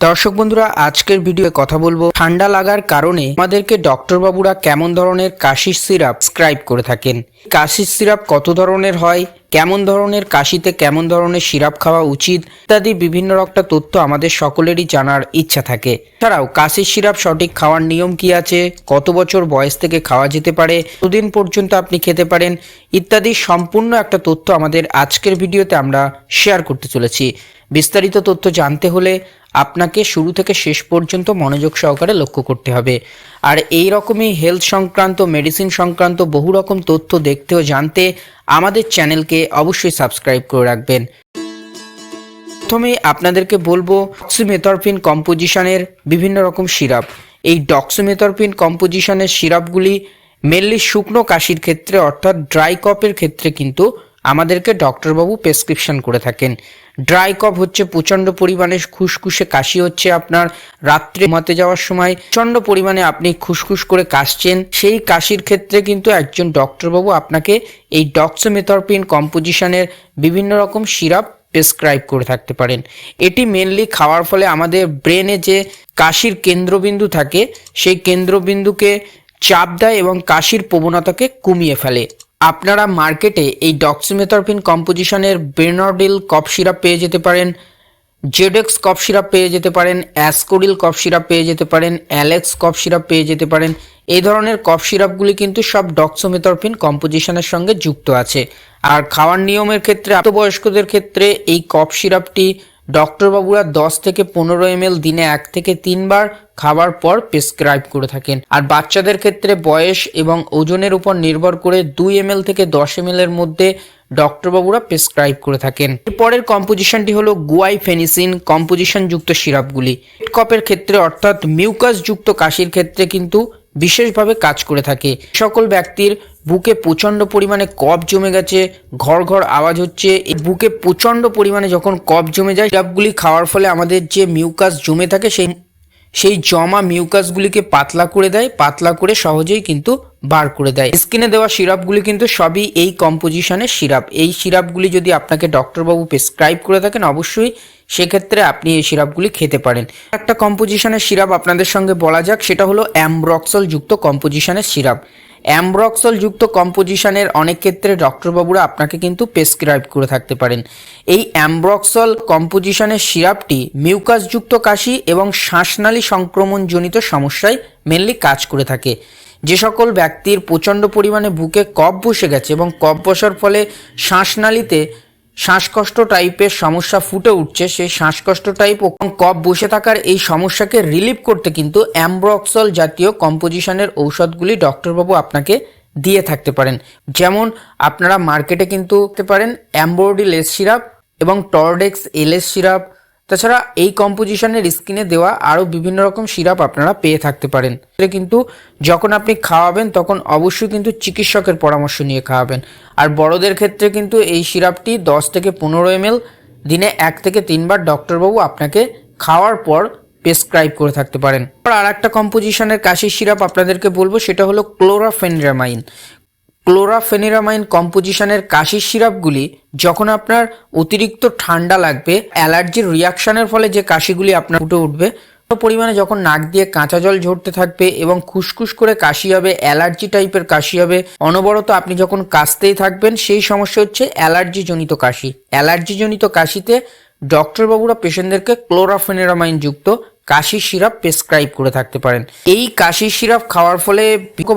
দর্শক বন্ধুরা, আজকের ভিডিওয়ে কথা বলব ঠান্ডা লাগার কারণে আমাদেরকে ডক্টর বাবুরা কেমন ধরনের কাশির সিরাপ স্ক্রাইব করে থাকেন। কাশির সিরাপ কত ধরনের হয়, কেমন ধরনের কাশিতে কেমন ধরনের সিরাপ খাওয়া উচিত ইত্যাদি বিভিন্ন রকম তথ্য আমাদের সকলেরই জানার ইচ্ছা থাকে। এছাড়াও কাশির সিরাপ সঠিক খাওয়ার নিয়ম কি আছে, কত বছর বয়স থেকে খাওয়া যেতে পারে, কতদিন পর্যন্ত আপনি খেতে পারেন ইত্যাদি সম্পূর্ণ একটা তথ্য আমাদের আজকের ভিডিওতে আমরা শেয়ার করতে চলেছি। বিস্তারিত তথ্য জানতে হলে আপনাকে শুরু থেকে শেষ পর্যন্ত মনোযোগ সহকারে লক্ষ্য করতে হবে। আর এই রকমই হেলথ সংক্রান্ত মেডিসিন সংক্রান্ত বহু রকম তথ্য দেখতে ও জানতে আমাদের চ্যানেলকে অবশ্যই সাবস্ক্রাইব করে রাখবেন। প্রথমে আপনাদেরকে বলব ডক্সিমেথরপিন কম্পোজিশনের বিভিন্ন রকম সিরাপ। এই ডক্সিমেথরপিন কম্পোজিশনের সিরাপগুলি মেনলি শুকনো কাশির ক্ষেত্রে অর্থাৎ ড্রাই কপের ক্ষেত্রে কিন্তু আমাদেরকে ডক্টরবাবু প্রেসক্রিপশন করে থাকেন। ড্রাই কপ হচ্ছে প্রচণ্ড পরিমাণে খুসখুসে কাশি হচ্ছে আপনার। রাত্রে ঘুমাতে যাওয়ার সময় প্রচণ্ড পরিমাণে আপনি খুসখুস করে কাশছেন। সেই কাশির ক্ষেত্রে কিন্তু একজন ডক্টরবাবু আপনাকে এই ডক্সোমেথরপিন কম্পোজিশনের বিভিন্ন রকম সিরাপ প্রেসক্রাইব করে থাকতে পারেন। এটি মেনলি খাওয়ার ফলে আমাদের ব্রেনে যে কাশির কেন্দ্রবিন্দু থাকে, সেই কেন্দ্রবিন্দুকে চাপ দেয় এবং কাশির প্রবণতাকে কমিয়ে ফেলে। আপনারা মার্কেটে এই ডক্সিমেথরপিন কম্পোজিশনের বেনর্ডিল কফ সিরাপ পেয়ে যেতে পারেন জেডেক্স কফ সিরাপ পেয়ে যেতে পারেন অ্যাসকোডিল কফ সিরাপ পেয়ে যেতে পারেন অ্যালেক্স কফ সিরাপ পেয়ে যেতে পারেন। এই ধরনের কফ সিরাপগুলি কিন্তু সব ডক্সোমেথরফিন কম্পোজিশনের সঙ্গে যুক্ত আছে। আর খাওয়ার নিয়মের ক্ষেত্রে বয়স্কদের ক্ষেত্রে এই কফ সিরাপটি ডক্টরবাবুরা দশ থেকে পনেরো এম দিনে এক থেকে তিনবার খাবার পর প্রেসক্রাইব করে থাকেন। আর বাচ্চাদের ক্ষেত্রে বয়স এবং ওজনের উপর নির্ভর করে দুই এম থেকে দশ এম এর মধ্যে ডক্টরবাবুরা প্রেসক্রাইব করে থাকেন। এরপরের কম্পোজিশনটি হলো গুয়াই ফেনিসিন কম্পোজিশন যুক্ত সিরাপগুলি কপের ক্ষেত্রে অর্থাৎ মিউকাস যুক্ত কাশির ক্ষেত্রে কিন্তু বিশেষভাবে কাজ করে থাকে। সকল ব্যক্তির বুকে প্রচণ্ড পরিমাণে কফ জমে গেছে, ঘর ঘর আওয়াজ হচ্ছে। বুকে প্রচণ্ড পরিমাণে যখন কফ জমে যায় সিরাপগুলি খাওয়ার ফলে আমাদের যে মিউকাস জমে থাকে, সেই সেই জমা মিউকাসগুলিকে পাতলা করে দেয়, পাতলা করে সহজেই কিন্তু বার করে দেয়। স্কিনে দেওয়া সিরাপগুলি কিন্তু সবই এই কম্পোজিশনের সিরাপ। এই সিরাপগুলি যদি আপনাকে ডক্টরবাবু প্রেসক্রাইব করে থাকেন, অবশ্যই সেক্ষেত্রে আপনি এই সিরাপগুলি খেতে পারেন। একটা কম্পোজিশনের সিরাপ আপনাদের সঙ্গে বলা যাক, সেটা হলো অ্যামব্রক্সল যুক্ত কম্পোজিশনের সিরাপ। অ্যামব্রক্সল যুক্ত কম্পোজিশনের অনেক ক্ষেত্রে ডক্টরবাবুরা আপনাকে কিন্তু প্রেসক্রাইব করে থাকতে পারেন। এই অ্যামব্রক্সল কম্পোজিশনের সিরাপটি মিউকাসযুক্ত কাশি এবং শ্বাসনালী সংক্রমণজনিত সমস্যায় মেনলি কাজ করে থাকে। যে সকল ব্যক্তির প্রচণ্ড পরিমাণে বুকে কফ বসে গেছে এবং কফ বসার ফলে শ্বাসনালীতে শ্বাসকষ্ট টাইপের সমস্যা ফুটে উঠছে। সেই শ্বাসকষ্ট টাইপ ও কফ বসে থাকার এই সমস্যাকে রিলিভ করতে কিন্তু অ্যাম্ব্রক্সল জাতীয় কম্পোজিশনের ঔষধগুলি ডক্টরবাবু আপনাকে দিয়ে থাকতে পারেন। যেমন আপনারা মার্কেটে কিন্তু পারেন অ্যাম্বোডিল এস সিরাপ এবং টর্ডেক্স এলএস সিরাপ তাছাড়া এই কম্পোজিশনের স্কিনে দেওয়া আরও বিভিন্ন রকম সিরাপ আপনারা পেয়ে থাকতে পারেন। কিন্তু যখন আপনি খাওয়াবেন, তখন অবশ্যই কিন্তু চিকিৎসকের পরামর্শ নিয়ে খাওয়াবেন। আর বড়দের ক্ষেত্রে কিন্তু এই সিরাপটি দশ থেকে পনেরো এম দিনে এক থেকে তিনবার ডক্টরবাবু আপনাকে খাওয়ার পর প্রেসক্রাইব করে থাকতে পারেন। আর একটা কম্পোজিশনের কাশির সিরাপ আপনাদেরকে বলব, সেটা হলো ক্লোরাফেনরামাইন ক্লোরাফেনিরামাইন কম্পোজিশনের কাশির সিরাপগুলি, যখন আপনার অতিরিক্ত ঠান্ডা লাগবে, অ্যালার্জির রিয়াকশনের ফলে যে কাশিগুলি আপনার ফুটে উঠবে পরিমাণে যখন নাক দিয়ে কাঁচা জল ঝরতে থাকবে এবং খুসখুস করে কাশি হবে, অ্যালার্জি টাইপের কাশি হবে, অনবরত আপনি যখন কাশতেই থাকবেন, সেই সমস্যা হচ্ছে অ্যালার্জি জনিত কাশি। অ্যালার্জি জনিত কাশিতে ডক্টরবাবুরা পেশেন্টদেরকে ক্লোরাফেনিরামাইন যুক্ত কাশির সিরাপ প্রেসক্রাইব করে থাকতে পারেন। এই কাশি সিরাপ খাওয়ার ফলে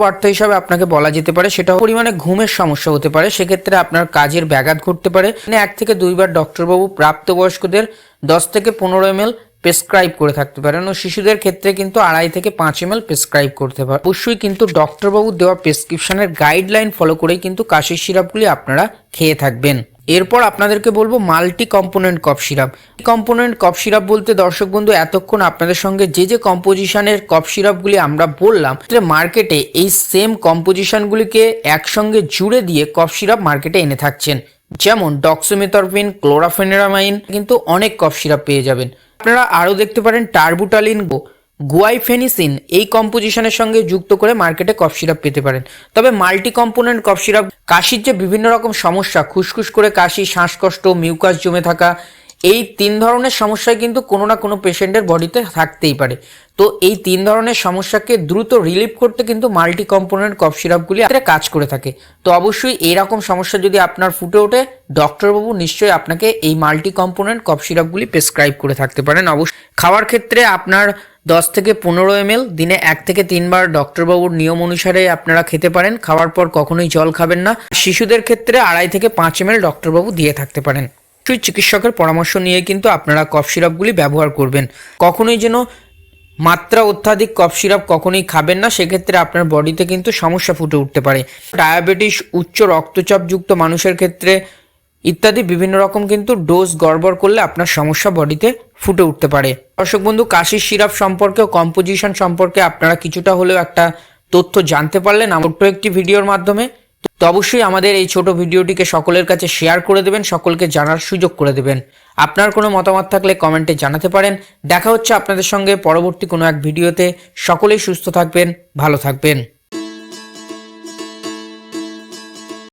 বার্তা হিসাবে আপনাকে বলা যেতে পারে, সেটা পরিমাণে ঘুমের সমস্যা হতে পারে। সেক্ষেত্রে আপনার কাজের ব্যাঘাত ঘটতে পারে। এক থেকে দুইবার ডক্টরবাবু প্রাপ্তবয়স্কদের দশ থেকে পনেরো এম প্রেসক্রাইব করে থাকতে পারেন ও শিশুদের ক্ষেত্রে কিন্তু আড়াই থেকে পাঁচ এম এল প্রেসক্রাইব করতে পারে। অবশ্যই কিন্তু ডক্টরবাবু দেওয়া প্রেসক্রিপশনের গাইডলাইন ফলো করেই কিন্তু কাশির সিরাপগুলি আপনারা খেয়ে থাকবেন। এরপর আপনাদেরকে বলব multi component cough syrup component cough syrup বলতে দর্শক বন্ধু, এতক্ষণ আপনাদের সঙ্গে যে যে কম্পোজিশনের কফ সিরাপগুলি আমরা বললাম মার্কেটে এই সেম কম্পোজিশনগুলিকে একসঙ্গে জুড়ে দিয়ে কফ সিরাপ মার্কেটে এনে থাকছেন। যেমন ডক্সোমেথরপিন ক্লোরাফেনেরামাইন কিন্তু অনেক কফ সিরাপ পেয়ে যাবেন। আপনারা আরও দেখতে পারেন টার্বুটালিন গুয়াইফেনিসিন এই কম্পোজিশনের সঙ্গে যুক্ত করে মার্কেটে কফ সিরাপ পেতে পারেন। তবে মাল্টি কম্পোনেন্ট কফ সিরাপ, কাশির যে বিভিন্ন রকম সমস্যা, খুসখুস করে কাশি, শ্বাসকষ্ট, মিউকাস জমে থাকা এই তিন ধরনের সমস্যায় কিন্তু কোনো না কোনো পেশেন্টের বডিতে থাকতেই পারে। তো এই তিন ধরনের সমস্যাকে দ্রুত রিলিভ করতে কিন্তু মাল্টি কম্পোনেন্ট কফ সিরাপগুলি কাজ করে থাকে। তো অবশ্যই এইরকম সমস্যা যদি আপনার ফুটে ওঠে ডক্টরবাবু নিশ্চয়ই আপনাকে এই মাল্টি কম্পোনেন্ট কফ সিরাপগুলি প্রেসক্রাইব করে থাকতে পারেন। অবশ্যই খাওয়ার ক্ষেত্রে আপনার দশ থেকে পনেরো এম দিনে এক থেকে তিনবার ডক্টরবাবুর নিয়ম অনুসারে আপনারা খেতে পারেন। খাওয়ার পর কখনোই জল খাবেন না। শিশুদের ক্ষেত্রে আড়াই থেকে পাঁচ এম ডক্টরবাবু দিয়ে থাকতে পারেন। অবশ্যই চিকিৎসকের পরামর্শ নিয়ে কিন্তু আপনারা কফ সিরাপগুলি ব্যবহার করবেন। কখনোই যেন মাত্রা অত্যাধিক কফ সিরাপ কখনোই খাবেন না, সেক্ষেত্রে আপনার বডিতে কিন্তু সমস্যা ফুটে উঠতে পারে। ডায়াবেটিস, উচ্চ রক্তচাপযুক্ত মানুষের ক্ষেত্রে ইত্যাদি বিভিন্ন রকম কিন্তু ডোজ গড়বড় করলে আপনার সমস্যা বডিতে ফুটে উঠতে পারে। দর্শক বন্ধু কাশির সিরাপ সম্পর্কে কম্পোজিশন সম্পর্কে আপনারা কিছুটা হলেও একটা তথ্য জানতে পারলেন। আমার একটি ভিডিওর মাধ্যমে তো অবশ্যই আমাদের এই ছোট ভিডিওটিকে সকলের কাছে শেয়ার করে দেবেন, সকলকে জানার সুযোগ করে দেবেন। আপনার কোনো মতামত থাকলে কমেন্টে জানাতে পারেন। দেখা হচ্ছে আপনাদের সঙ্গে পরবর্তী কোনো এক ভিডিওতে। সকলেই সুস্থ থাকবেন, ভালো থাকবেন।